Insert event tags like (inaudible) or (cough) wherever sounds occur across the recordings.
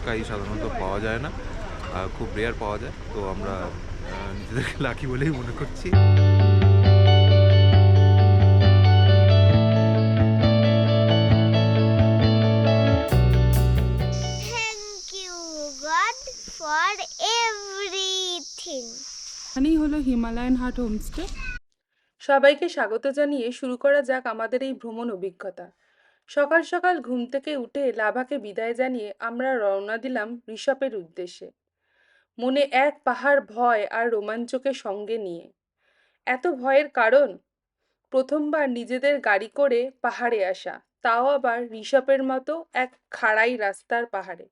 Sky সাধারণত পাওয়া যায় না খুব রেয়ার পাওয়া যায় তো আমরা নিজেদেরকে লাকি বলেই মনে করছি। Thank you, God, for everything. এখানেই হলো হিমালয়ান হাট হোমস্টে সবাইকে স্বাগত জানিয়ে শুরু করা যাক আমাদের এই ভ্রমণ অভিজ্ঞতা। সকাল সকাল ঘুম থেকে উঠে লাভাকে বিদায় জানিয়ে আমরা রওনা দিলাম ঋষভের উদ্দেশ্যে। মনে এক পাহাড় ভয় আর রোমাঞ্চকে সঙ্গে নিয়ে। এত ভয়ের কারণ? প্রথমবার নিজেদের গাড়ি করে পাহাড়ে আসা, তাও আবার ঋষভের মতো এক খাড়াই রাস্তার পাহাড়ে।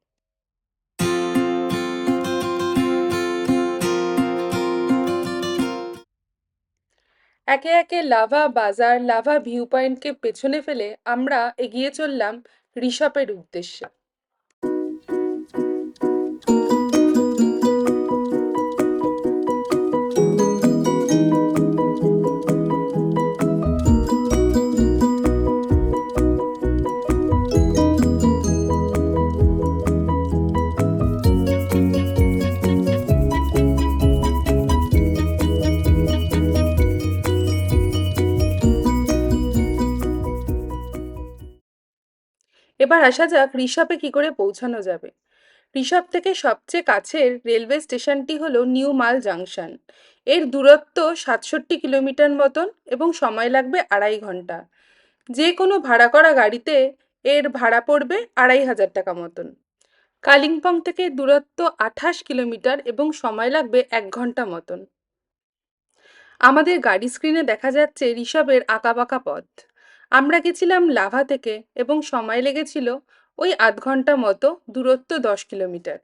একে একে লাভা বাজার লাভা ভিউ পয়েন্টকে পেছনে ফেলে আমরা এগিয়ে চললাম ঋষপের উদ্দেশ্যে। এবার আসা যাক ঋষভে কি করে পৌঁছানো যাবে। ঋষভ থেকে সবচেয়ে কাছের রেলওয়ে স্টেশনটি হলো নিউ মাল জাংশন। এর দূরত্ব সাতষট্টি কিলোমিটার মতন এবং সময় লাগবে আড়াই ঘণ্টা। যে কোনো ভাড়া করা গাড়িতে এর ভাড়া পড়বে আড়াই হাজার টাকা মতন। কালিম্পং থেকে দূরত্ব আঠাশ কিলোমিটার এবং সময় লাগবে এক ঘণ্টা মতন। আমাদের গাড়ি স্ক্রিনে দেখা যাচ্ছে ঋষভের আঁকাবাঁকা পথ। আমরা গেছিলাম লাভা থেকে এবং সময় লেগেছিল ওই আধ ঘণ্টা মতো দূরত্ব দশ কিলোমিটার।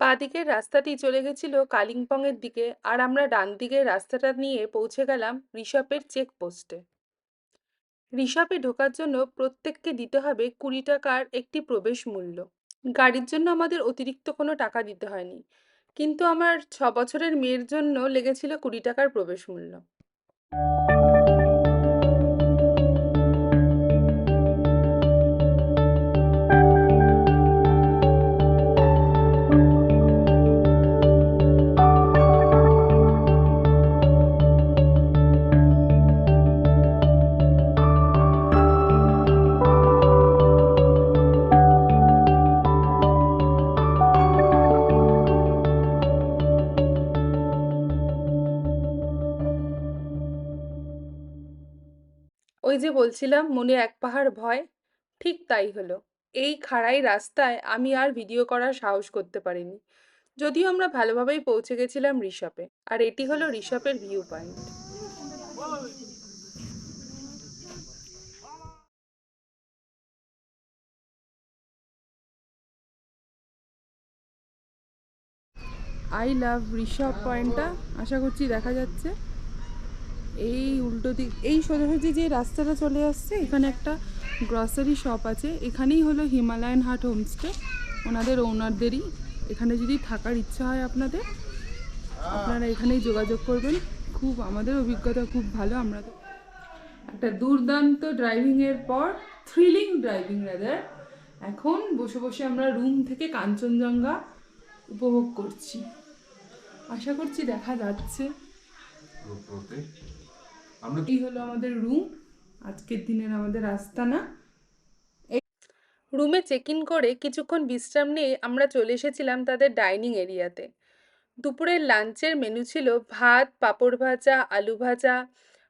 বাঁদিকের রাস্তাটি চলে গেছিল কালিম্পংয়ের দিকে আর আমরা ডান দিকের রাস্তাটা নিয়ে পৌঁছে গেলাম ঋষভের চেকপোস্টে। ঋষভে ঢোকার জন্য প্রত্যেককে দিতে হবে কুড়ি টাকার একটি প্রবেশ মূল্য। গাড়ির জন্য আমাদের অতিরিক্ত কোনো টাকা দিতে হয়নি। কিন্তু আমার ছ বছরের মেয়ের জন্য লেগেছিল কুড়ি টাকার প্রবেশ মূল্য। বলছিলাম, মনে এক পাহাড় ভয়? ঠিক তাই হলো। এই খাড়াই রাস্তায় আমি আর ভিডিও করার সাহস করতে পারিনি। যদিও আমরা ভালোভাবেই পৌঁছে গেছিলাম ঋষভে। আর এটি হলো ঋষভের view point. I love Rishop পয়েন্টটা। আশা করছি দেখা যাচ্ছে। এই উল্টো দিক, এই সোজাসুজি যে রাস্তাটা চলে আসছে, এখানে একটা গ্রসারি শপ আছে। এখানেই হলো হিমালয়ান হাট হোমস্টে ওনাদের ওনারদেরই এখানে যদি থাকার ইচ্ছা হয় আপনাদের, আপনারা এখানেই যোগাযোগ করবেন। খুব আমাদের অভিজ্ঞতা খুব ভালো, আমরা তো একটা দুর্দান্ত ড্রাইভিংয়ের পর থ্রিলিং ড্রাইভিং রাদার এখন বসে বসে আমরা রুম থেকে কাঞ্চনজঙ্ঘা উপভোগ করছি। আশা করছি দেখা যাচ্ছে। আমরা এই হলো আমাদের রুম আজকের দিনের আমাদের আস্তানা। রুমে চেক ইন করে কিছুক্ষণ বিশ্রাম নিয়ে আমরা চলে এসেছিলাম তাদের ডাইনিং এরিয়াতে দুপুরের লাঞ্চের মেনু ছিল ভাত পাঁপড় ভাজা আলু ভাজা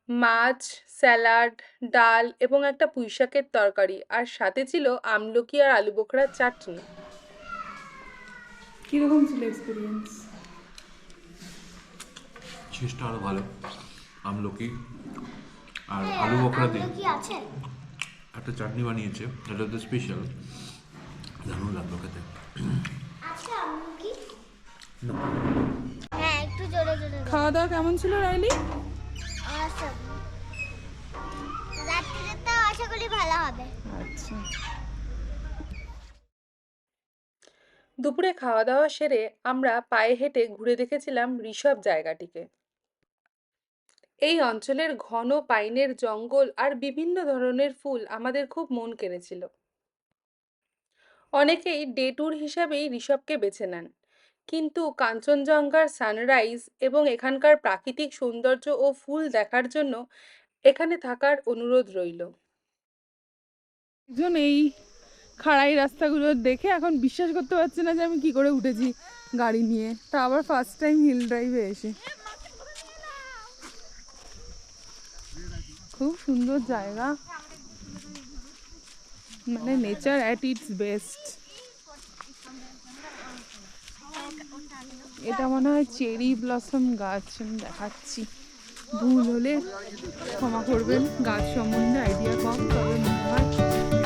মাছ স্যালাড ডাল এবং একটা পুঁইশাকের তরকারি। আর সাথে ছিল আমলকি আর আলু বোখরার চাটনি। কীরকম ছিল এক্সপিরিয়েন্স চেষ্টা আরও ভালো। আমলকি আর আলু বকরা দিয়ে। কি আছে। একটা চাটনি বানিয়েছে এটা তো স্পেশাল দারুণ লাগল খেতে। কি হ্যাঁ একটু জোরে জোরে খাওয়া দাওয়া কেমন ছিল রাইলি? আসাম রাত্রিটাও আশা করি ভালো হবে। আচ্ছা। দুপুরে খাওয়া দাওয়া সেরে আমরা পায়ে হেঁটে ঘুরে দেখেছিলাম ঋষভ জায়গাটিকে। এই অঞ্চলের ঘন পাইনের জঙ্গল আর বিভিন্ন ধরনের ফুল আমাদের খুব মন কেড়েছিল। অনেকেই ডে ট্যুর হিসাবেই ঋষভকে বেছে নেন। কিন্তু কাঞ্চনজঙ্ঘার সানরাইজ এবং এখানকার প্রাকৃতিক সৌন্দর্য ও ফুল দেখার জন্য এখানে থাকার অনুরোধ রইল। একজন এই খাড়াই রাস্তাগুলো দেখে এখন বিশ্বাস করতে পারছি না যে আমি কি করে উঠেছি গাড়ি নিয়ে। তা আবার ফার্স্ট টাইম হিল ড্রাইভে এসে। খুব সুন্দর জায়গা। মানে নেচার অ্যাট ইটস বেস্ট এটা মনে হয় চেরি ব্লসম গাছ, আমি দেখাচ্ছি। ভুল হলে ক্ষমা করবেন। গাছ সম্বন্ধে আইডিয়া কম, তবে মনে হয়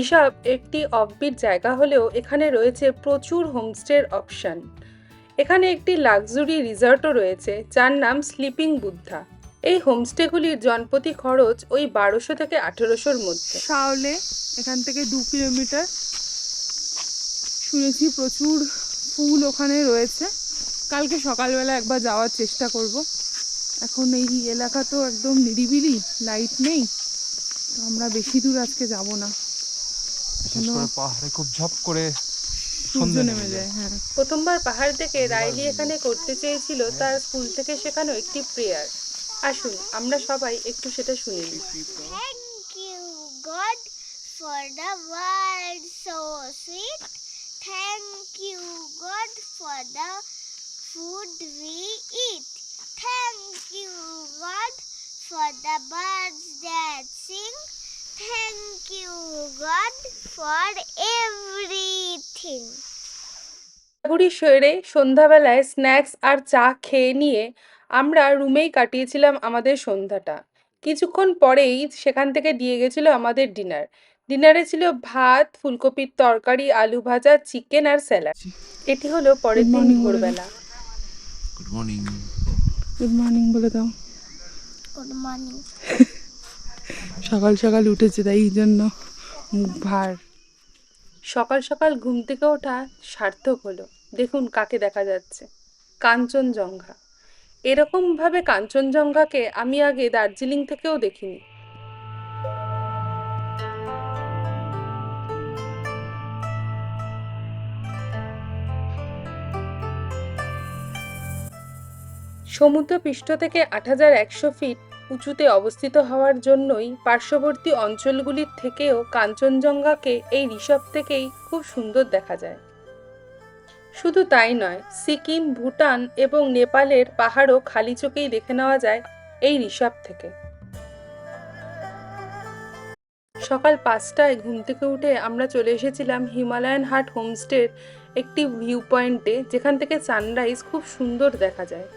ঋষভ একটি অফবিট জায়গা হলেও এখানে রয়েছে প্রচুর হোমস্টের অপশান এখানে একটি লাক্সারি রিসর্টও রয়েছে, যার নাম স্লিপিং বুদ্ধা এই হোমস্টেগুলির জনপ্রতি খরচ ওই বারোশো থেকে আঠেরোশোর মধ্যে। শাওলে এখান থেকে দু কিলোমিটার। শুনেছি প্রচুর ফুল ওখানে রয়েছে। কালকে সকালবেলা একবার যাওয়ার চেষ্টা করব। এখন এই এলাকা তো একদম নিরিবিলি লাইট নেই। তো আমরা বেশি দূর আজকে যাব না। বিশেষ করে পাহাড়ে খুব ঝপ করে সূর্য নেমে যায় হ্যাঁ। প্রথমবার পাহাড় থেকে রাইলি এখানে করতে চেয়েছিল তার স্কুল থেকে শেখানো একটি প্রেয়ার। আসুন আমরা সবাই একটু সেটা শুনি thank you God for the world so sweet thank you God for the food we eat thank you God for the birds that sing Thank you, God, for everything. ঘুরি সেরে সন্ধ্যাবেলায় স্ন্যাক্স আর চা খেয়ে নিয়ে আমরা রুমেই কাটিয়েছিলাম আমাদের সন্ধ্যাটা। কিছুক্ষণ পরেই সেখান থেকে দিয়ে গেছিল আমাদের ডিনার ডিনারে ছিল ভাত ফুলকপির তরকারি আলু ভাজা চিকেন আর স্যালাড এটি হলো পরের দিন ভোরবেলা। গুড মর্নিং গুড মর্নিং বলে দাও। Good morning. (laughs) সকাল সকাল উঠেছে তাই এই জন্য মুখ ভার। সকাল সকাল ঘুম থেকে ওঠা সার্থক হলো। দেখুন কাকে দেখা যাচ্ছে। কাঞ্চনজঙ্ঘা। এরকমভাবে কাঞ্চনজঙ্ঘাকে আমি আগে দার্জিলিং থেকেও দেখিনি। সমুদ্রপৃষ্ঠ থেকে আট হাজার একশো ফিট উঁচুতে অবস্থিত হওয়ার জন্যই পার্শ্ববর্তী অঞ্চলগুলির থেকেও কাঞ্চনজঙ্ঘাকে এই ঋষভ থেকেই খুব সুন্দর দেখা যায়। শুধু তাই নয়, সিকিম, ভুটান এবং নেপালের পাহাড়ও খালি চোখেই দেখে নেওয়া যায় এই ঋষভ থেকে। সকাল পাঁচটায় ঘুম থেকে উঠে আমরা চলে এসেছিলাম হিমালয়ান হাট হোমস্টের একটি ভিউ পয়েন্টে যেখান থেকে সানরাইজ খুব সুন্দর দেখা যায়।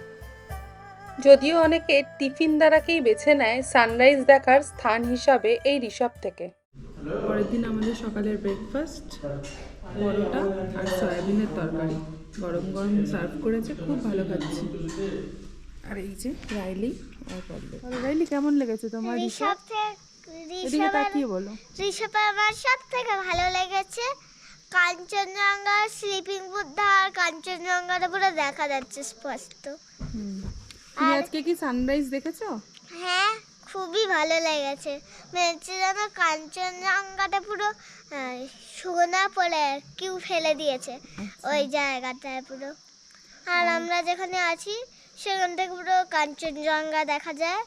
যদিও অনেকে টিফিন দ্বারাকেই বেছে নেয় সানরাইজ দেখার স্থান হিসাবে এই ঋষভ থেকে। পরের দিন আমাদের সকালের ব্রেকফাস্ট পরোটা আর সয়াবিনের তরকারি। গরম গরম সার্ভ করেছে খুব ভালো খাচ্ছি। আর এই যে রাইলি আর পল্লব রাইলি কেমন লেগেছে তোমার ঋষভ এদিকে তাকিয়ে বলো। ঋষভ আমার সব থেকে ভালো লেগেছে। কাঞ্চনজঙ্ঘা স্লিপিং বুদ্ধা আর কাঞ্চনজঙ্ঘাটা পুরো দেখা যাচ্ছে স্পষ্ট। তুমি আজকে কি সানরাইজ দেখেছ? হ্যাঁ খুবই ভালো লেগেছে। হচ্ছে যেন কাঞ্চনজঙ্ঘাটা পুরো সোনা পড়ে কিউ ফেলে দিয়েছে ওই জায়গাটায় পুরো। আর আমরা যেখানে আছি সেখান থেকে পুরো কাঞ্চনজঙ্ঘা দেখা যায়।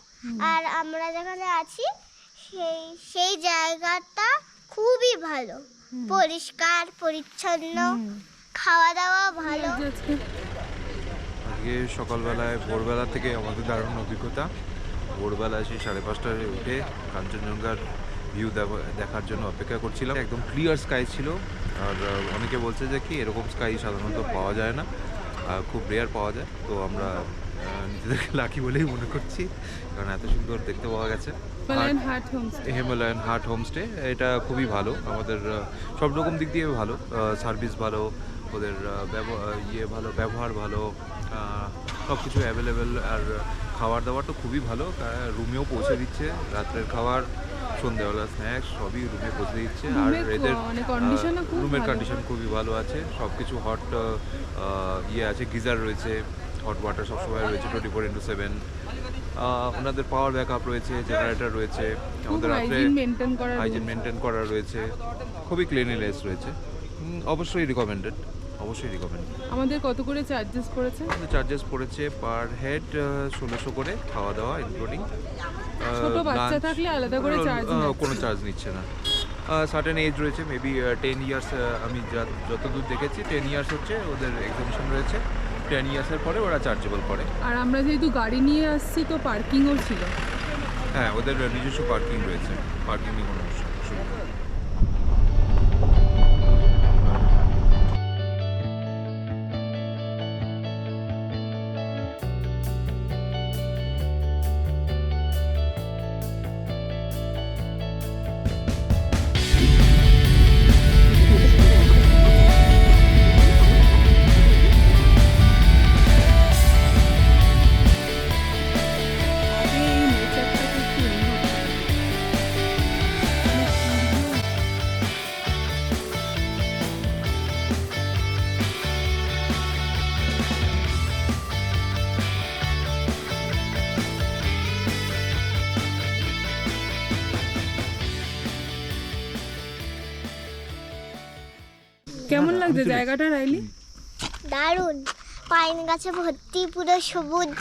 আর আমরা যেখানে আছি সেই সেই জায়গাটা খুবই ভালো। পরিষ্কার পরিচ্ছন্ন খাওয়া দাওয়া ভালো। আজকে সকালবেলায় ভোরবেলা থেকে আমাদের দারুণ অভিজ্ঞতা। ভোরবেলায় সেই সাড়ে পাঁচটায় উঠে কাঞ্চনজঙ্ঘার ভিউ দেখার জন্য অপেক্ষা করছিলাম। একদম ক্লিয়ার স্কাই ছিল। আর অনেকে বলছে যে কি এরকম স্কাই সাধারণত পাওয়া যায় না। খুব রেয়ার পাওয়া যায়। তো আমরা নিজেদেরকে লাকি বলেই মনে করছি। কারণ এত সুন্দর দেখতে পাওয়া গেছে। হিমালয়ান হার্ট হোমস্টে এটা খুবই ভালো। আমাদের সব রকম দিক দিয়ে ভালো। সার্ভিস ভালো ওদের ইয়ে ভালো ব্যবহার ভালো। সব কিছু অ্যাভেলেবেল আর খাবার দাবার তো খুবই ভালো। রুমেও পৌঁছে দিচ্ছে। রাত্রের খাবার সন্ধ্যেবেলা স্ন্যাক্স সবই রুমে পৌঁছে দিচ্ছে। আর এদের মানে রুমের কন্ডিশন খুবই ভালো আছে। সব কিছু হট ইয়ে আছে গিজার রয়েছে। হট ওয়াটার সবসময় রয়েছে টোয়েন্টি ফোর ইন্টু সেভেন ওনাদের পাওয়ার ব্যাকআপ রয়েছে জেনারেটর রয়েছে। আমাদের রাত্রে হাইজিন মেনটেন করা রয়েছে। খুবই ক্লিনিনেস রয়েছে। অবশ্যই রিকমেন্ডেড অবশ্যই রিকমেন্ডেড আমাদের কত করে চার্জেস পড়েছে? আমাদের চার্জেস পড়েছে পার হেড ষোলোশো করে খাওয়া দাওয়া ইনক্লুডিং ছোট বাচ্চা থাকলে আলাদা করে নিচ্ছে। কোনো চার্জ নিচ্ছে না। সার্টেন এজ রয়েছে মেবি টেন ইয়ার্স আমি যা- যতদূর দেখেছি টেন ইয়ার্স হচ্ছে ওদের এক্সামিশন রয়েছে। টেন ইয়ার্সের পরে ওরা চার্জেবল করে। আর আমরা যেহেতু গাড়ি নিয়ে আসছি তো পার্কিংও ছিল। হ্যাঁ ওদের নিজস্ব পার্কিং রয়েছে। পার্কিং নিয়ে লাগছে জায়গাটা রাইলি? দারুণ। পাইন গাছে ভর্তি পুরো সবুজ।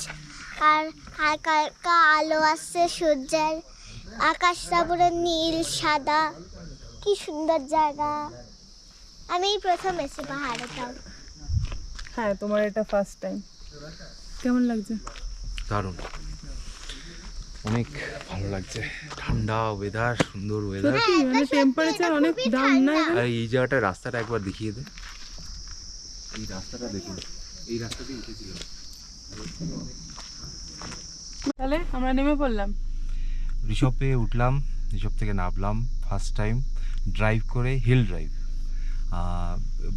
আর হালকা হালকা আলো আসছে সূর্যের। আকাশটা পুরো নীল সাদা। কি সুন্দর জায়গা। আমি এই প্রথম এসেছি পাহাড়েটাও হ্যাঁ তোমার এটা ফার্স্ট টাইম কেমন লাগছে? দারুণ। অনেক ভালো লাগছে। ঠান্ডা ওয়েদার সুন্দর ওয়েদার মানে টেম্পারেচার অনেক দাম না আর এই জায়গাটা রাস্তাটা একবার দেখিয়ে দে। এই রাস্তাটা দেখুন। এই রাস্তা দিয়ে উঠেছিলাম তাহলে আমরা নেমে পড়লাম। ঋষভে উঠলাম ঋষভ থেকে নামলাম ফার্স্ট টাইম ড্রাইভ করে হিল ড্রাইভ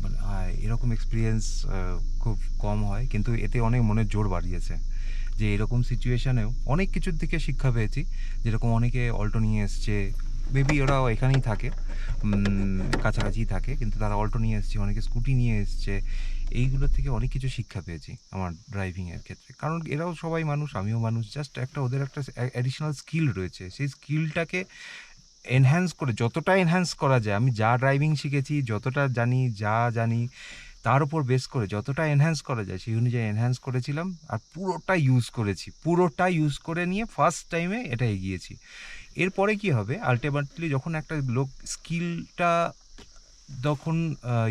মানে এরকম এক্সপিরিয়েন্স খুব কম হয় কিন্তু এতে অনেক মনের জোর বাড়িয়েছে। যে এরকম সিচুয়েশানেও অনেক কিছুর থেকে শিক্ষা পেয়েছি। যেরকম অনেকে অল্টো নিয়ে এসছে মেবি ওরাও এখানেই থাকে উম, কাছাকাছি থাকে কিন্তু তারা অল্টো নিয়ে এসছে অনেকে স্কুটি নিয়ে এসছে। এইগুলোর থেকে অনেক কিছু শিক্ষা পেয়েছি আমার ড্রাইভিংয়ের ক্ষেত্রে। কারণ এরাও সবাই মানুষ আমিও মানুষ জাস্ট একটা ওদের একটা অ্যাডিশনাল স্কিল রয়েছে। সেই স্কিলটাকে এনহ্যান্স করে যতটা এনহ্যান্স করা যায় আমি যা ড্রাইভিং শিখেছি যতটা জানি যা জানি তার উপর বেস করে যতটা এনহ্যান্স করা যায়, সেই অনুযায়ী এনহ্যান্স করেছিলাম আর পুরোটা ইউজ করেছি। পুরোটা ইউজ করে নিয়ে ফার্স্ট টাইমে এটা এগিয়েছি। এরপরে কি হবে? আলটিমেটলি যখন একটা লোক স্কিলটা যখন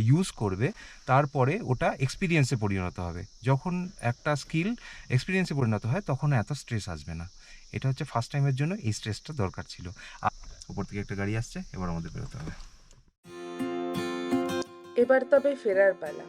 ইউজ করবে, তারপরে ওটা এক্সপিরিয়েন্সে পরিণত হবে। যখন একটা স্কিল এক্সপিরিয়েন্সে পরিণত হয়, তখন এত স্ট্রেস আসবে না। এটা হচ্ছে ফার্স্ট টাইমের জন্য এই স্ট্রেসটা দরকার ছিল। উপর থেকে একটা গাড়ি আসছে, এবার আমাদের বেরোতে হবে। এবার তবে ফেরার পালা।